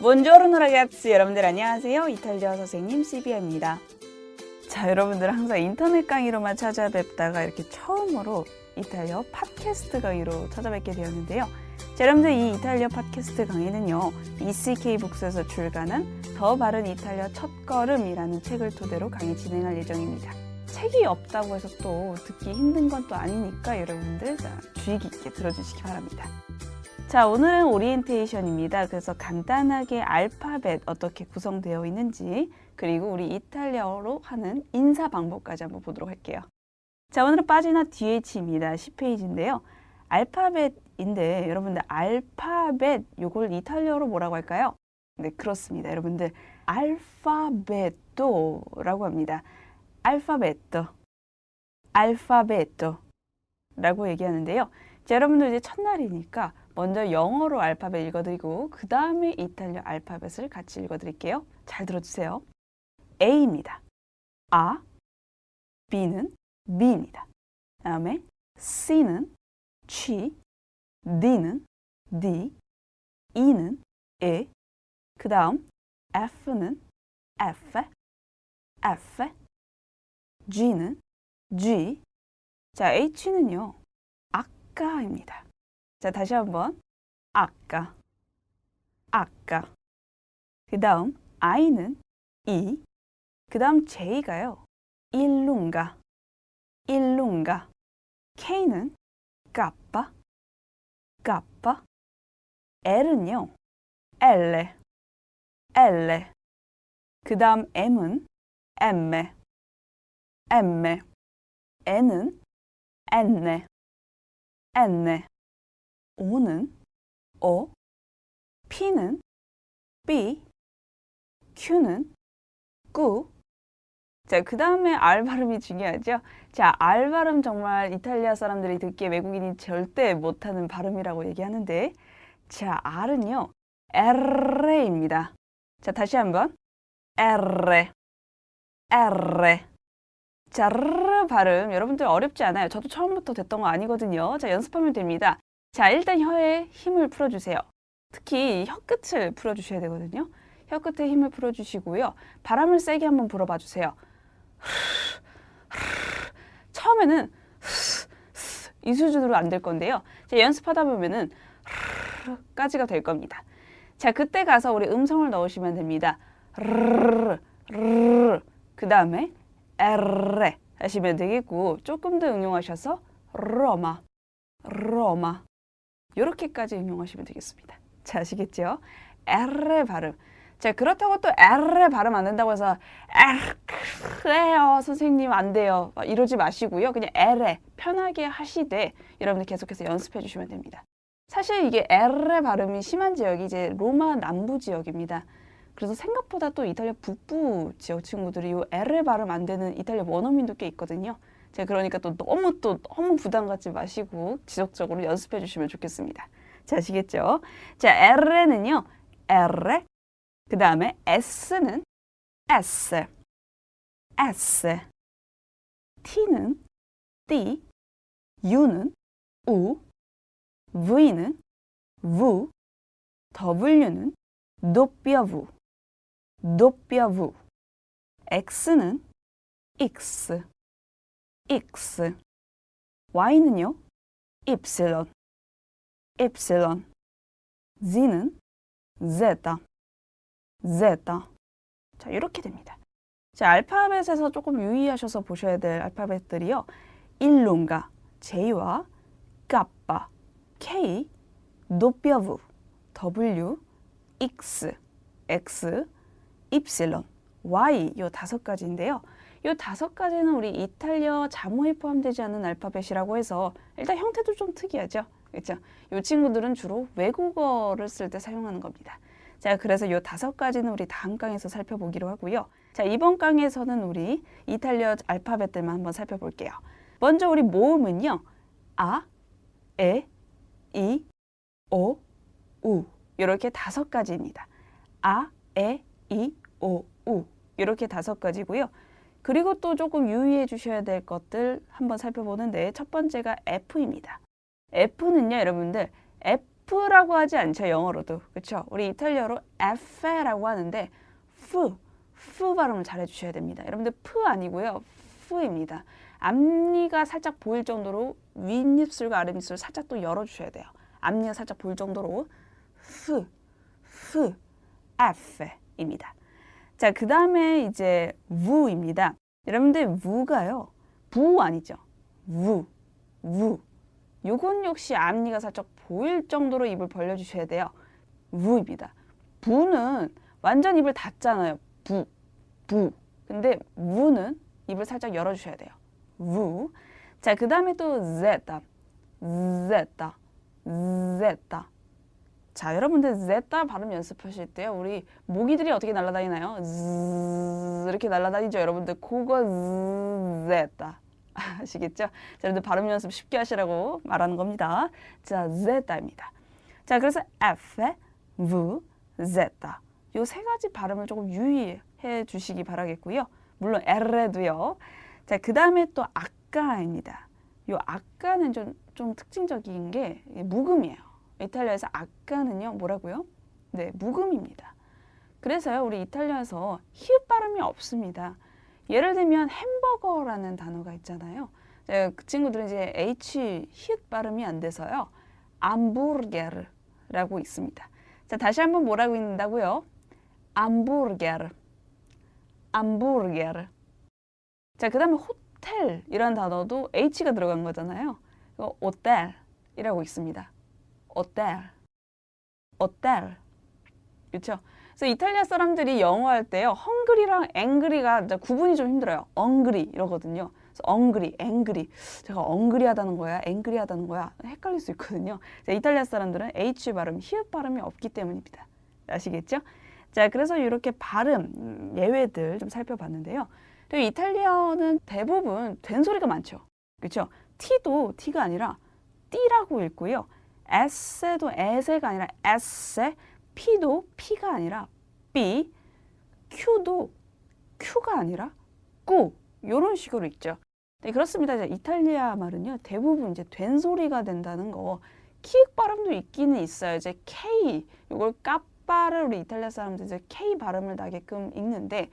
buongiorno ragazzi 여러분들 안녕하세요. 이탈리아 선생님 시비아입니다. 자 여러분들 항상 인터넷 강의로만 찾아뵙다가 이렇게 처음으로 이탈리아 팟캐스트 강의로 찾아뵙게 되었는데요. 자 여러분들 이 이탈리아 팟캐스트 강의는요 ECK 북스에서 출간한 더 바른 이탈리아 첫걸음이라는 책을 토대로 강의 진행할 예정입니다. 책이 없다고 해서 또 듣기 힘든 건 또 아니니까 여러분들 자, 주의 깊게 들어주시기 바랍니다 자, 오늘은 오리엔테이션입니다. 그래서 간단하게 알파벳 어떻게 구성되어 있는지, 그리고 우리 이탈리아어로 하는 인사 방법까지 한번 보도록 할게요. 자, 오늘은 빠지나 DH입니다. 10페이지인데요. 알파벳인데, 여러분들 알파벳, 요걸 이탈리아어로 뭐라고 할까요? 네, 그렇습니다. 여러분들 알파벳도라고 합니다. 알파벳도, 알파벳도 라고 얘기하는데요. 자, 여러분들 이제 첫날이니까 먼저 영어로 알파벳 읽어드리고 그 다음에 이탈리아 알파벳을 같이 읽어드릴게요. 잘 들어주세요. A입니다. A, B는 B입니다. 다음에 C는 C, D는 D, E는 E, 그 다음 F는 F, F, G는 G, 자 H는요 아까입니다. 자, 다시 한번. 아까, 아까. 그 다음, I는 이. 그 다음, J가요. 일룽가, 일룽가. K는 까빠, 까빠. L은요. 엘레, 엘레. 그 다음, M은 엠메, 엠메. N은 엔네, 엔네. O는 O, P는 B, Q는 꾸. 자, 그 다음에 R 발음이 중요하죠. 자, R 발음 정말 이탈리아 사람들이 듣기에 외국인이 절대 못하는 발음이라고 얘기하는데, 자, R은요, R입니다. 자, 다시 한번. R, R. 자, R 발음 여러분들 어렵지 않아요. 저도 처음부터 됐던 거 아니거든요. 자, 연습하면 됩니다. 자, 일단 혀에 힘을 풀어주세요. 특히 혀 끝을 풀어주셔야 되거든요. 혀 끝에 힘을 풀어주시고요. 바람을 세게 한번 불어봐 주세요. 처음에는 이 수준으로 안 될 건데요. 자, 연습하다 보면은 까지가 될 겁니다. 자, 그때 가서 우리 음성을 넣으시면 됩니다. 그 다음에 에레 하시면 되겠고 조금 더 응용하셔서 로마, 로마 이렇게까지 응용하시면 되겠습니다. 자, 아시겠죠? R의 발음. 자, 그렇다고 또 R의 발음 안 된다고 해서 R래요 선생님 안 돼요. 이러지 마시고요. 그냥 L에 편하게 하시되 여러분들 계속해서 연습해 주시면 됩니다. 사실 이게 R의 발음이 심한 지역이 이제 로마 남부 지역입니다. 그래서 생각보다 또 이탈리아 북부 지역 친구들이 이 L의 발음 안 되는 이탈리아 원어민도 꽤 있거든요. 제가 그러니까 또 너무 또 너무 부담 갖지 마시고 지속적으로 연습해 주시면 좋겠습니다. 자, 아시겠죠? 자, R에는요. R. 그 다음에 S는 S. S. T는 T. U는 U. V는 V. W는 W. W. X는 X. X. Y는요? Y. Y. Z는 Z. Z. 자, 이렇게 됩니다. 자, 알파벳에서 조금 유의하셔서 보셔야 될 알파벳들이요. 일론가, J와 까빠, K, 노뼈부, W, X, X, Y, Y 요 다섯 가지인데요. 이 다섯 가지는 우리 이탈리아 자모에 포함되지 않은 알파벳이라고 해서 일단 형태도 좀 특이하죠. 그렇죠? 이 친구들은 주로 외국어를 쓸 때 사용하는 겁니다. 자, 그래서 이 다섯 가지는 우리 다음 강에서 살펴보기로 하고요. 자, 이번 강에서는 우리 이탈리아 알파벳들만 한번 살펴볼게요. 먼저 우리 모음은요. 아, 에, 이, 오, 우 이렇게 다섯 가지입니다. 아, 에, 이, 오, 우 이렇게 다섯 가지고요. 그리고 또 조금 유의해 주셔야 될 것들 한번 살펴보는데 첫 번째가 F입니다. F는요, 여러분들 F라고 하지 않죠 영어로도 그렇죠? 우리 이탈리아로 F라고 하는데 F, F 발음을 잘 해주셔야 됩니다. 여러분들 F 아니고요 F입니다. 앞니가 살짝 보일 정도로 윗입술과 아랫입술 살짝 또 열어주셔야 돼요. 앞니가 살짝 보일 정도로 F, F, F 입니다. 자, 그 다음에 이제 wu입니다. 여러분들 wu가요. 부 아니죠. wu, wu. 요건 역시 앞니가 살짝 보일 정도로 입을 벌려주셔야 돼요. wu입니다. 부는 완전 입을 닫잖아요. 부, 부. 근데 wu는 입을 살짝 열어주셔야 돼요. wu. 자, 그 다음에 또 zeta, zeta, zeta. 자, 여러분들 zeta 발음 연습하실 때요. 우리 모기들이 어떻게 날아다니나요? zzz 이렇게 날아다니죠, 여러분들. 그거 zeta. 아시겠죠? 자, 여러분들 발음 연습 쉽게 하시라고 말하는 겁니다. 자, zeta입니다. 자, 그래서 f, v, zeta. 요세 가지 발음을 조금 유의해 주시기 바라겠고요. 물론 r에도요. 자, 그 다음에 또 아까입니다. 요 아까는 좀, 좀 특징적인 게 묵음이에요. 이탈리아에서 아까는요, 뭐라고요? 네, 묵음입니다. 그래서요, 우리 이탈리아에서 히읗 발음이 없습니다. 예를 들면 햄버거라는 단어가 있잖아요. 네, 그 친구들은 이제 H 히읗 발음이 안 돼서요. 암부르게르라고 있습니다. 자, 다시 한번 뭐라고 있는다고요? 암부르게르. 암부르게르. 자, 그 다음에 호텔이라는 단어도 H가 들어간 거잖아요. 이거 호텔이라고 있습니다. 호텔. 호텔. 그렇죠? 그래서 이탈리아 사람들이 영어 할 때요. 헝그리랑 앵그리가 구분이 좀 힘들어요. 엉그리 이러거든요. 엉그리, 앵그리. 제가 엉그리 하다는 거야, 앵그리 하다는 거야 헷갈릴 수 있거든요. 자, 이탈리아 사람들은 H 발음, 히읗 발음이 없기 때문입니다. 아시겠죠? 자, 그래서 이렇게 발음 음, 예외들 좀 살펴봤는데요. 또 이탈리아어는 대부분 된 소리가 많죠. 그렇죠? T도 T가 아니라 T라고 읽고요. S도 에세가 아니라 에세, P도 P가 아니라 B, Q도 Q가 아니라 꾸 이런 식으로 읽죠. 네, 그렇습니다. 이제 이탈리아 말은요 대부분 이제 된 소리가 된다는 거 키읔 발음도 있기는 있어요. 이제 K 이걸 까빠를 우리 이탈리아 사람들 이제 K 발음을 나게끔 읽는데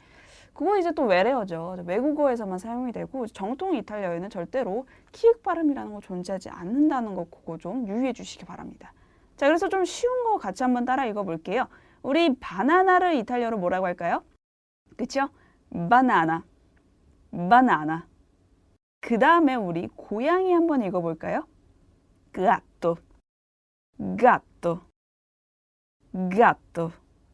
그건 이제 또 외래어죠. 외국어에서만 사용이 되고 정통 이탈리아어에는 절대로 키읔 발음이라는 거 존재하지 않는다는 거 그거 좀 유의해 주시기 바랍니다. 자, 그래서 좀 쉬운 거 같이 한번 따라 읽어 볼게요. 우리 바나나를 이탈리아로 뭐라고 할까요? 그쵸? 바나나. 바나나. 그 다음에 우리 고양이 한번 읽어 볼까요? gatto. gatto.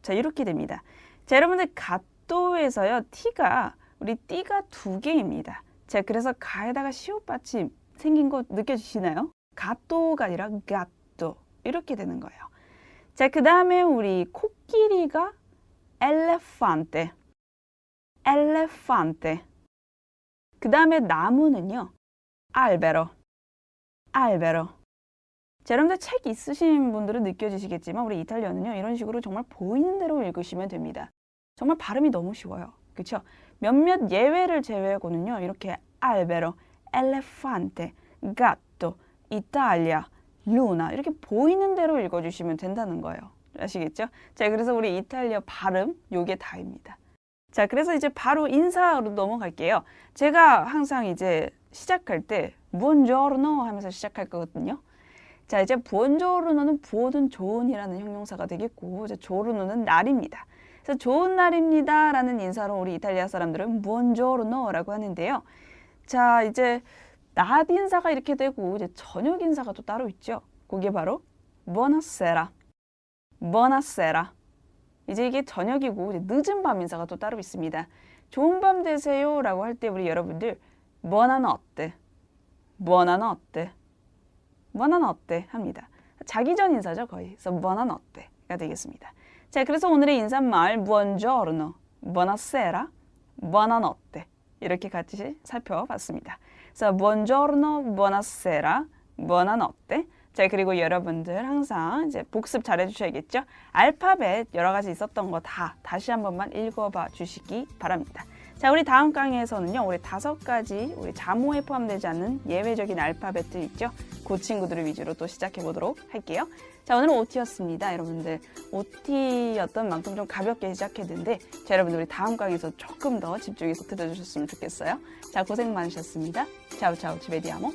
자, 이렇게 됩니다. 자, 여러분들 gatto 에서요. t가 우리 띠가 두 개입니다. 자, 그래서 가에다가 시옷 받침 생긴 거 느껴지시나요? gatto가 아니라 gatto. 이렇게 되는 거예요. 자, 그 다음에 우리 코끼리가 elefante. elefante. 그 다음에 나무는요. albero. albero. 자, 여러분들 책 있으신 분들은 느껴지시겠지만 우리 이탈리아는요. 이런 식으로 정말 보이는 대로 읽으시면 됩니다. 정말 발음이 너무 쉬워요. 그렇죠? 몇몇 예외를 제외하고는요. 이렇게 albero, elefante, gatto, Italia, 루나 이렇게 보이는 대로 읽어주시면 된다는 거예요. 아시겠죠? 자, 그래서 우리 이탈리아 발음 요게 다입니다. 자, 그래서 이제 바로 인사로 넘어갈게요. 제가 항상 이제 시작할 때 부온조르노 하면서 시작할 거거든요. 자, 이제 부온조르노는 부어든 좋은이라는 형용사가 되겠고 이제 조르노는 날입니다. 그래서 좋은 날입니다 라는 인사로 우리 이탈리아 사람들은 부온조르노라고 하는데요. 자, 이제 낮 인사가 이렇게 되고 이제 저녁 인사가 또 따로 있죠. 그게 바로 buonasera. buonasera. 이제 이게 저녁이고 이제 늦은 밤 인사가 또 따로 있습니다. 좋은 밤 되세요 라고 할 때 우리 여러분들 buonanotte. buonanotte. buonanotte 합니다. 자기 전 인사죠, 거의. 그래서 buonanotte가 되겠습니다. 자, 그래서 오늘의 인사말 buongiorno, buonasera, buonanotte 이렇게 같이 살펴봤습니다. 그래서 buongiorno, buonasera, buonanotte. 자, 그리고 여러분들 항상 이제 복습 잘 해 주셔야겠죠? 알파벳 여러 가지 있었던 거 다 다시 한 번만 읽어봐 주시기 바랍니다. 자, 우리 다음 강의에서는요, 우리 다섯 가지 우리 자모에 포함되지 않는 예외적인 알파벳들 있죠? 그 친구들을 위주로 또 시작해 보도록 할게요. 자, 오늘은 OT였습니다. 여러분들, OT였던 만큼 좀 가볍게 시작했는데, 자, 여러분들, 우리 다음 강에서 조금 더 집중해서 들어주셨으면 좋겠어요. 자, 고생 많으셨습니다. 차우, 차우, 지베디아모.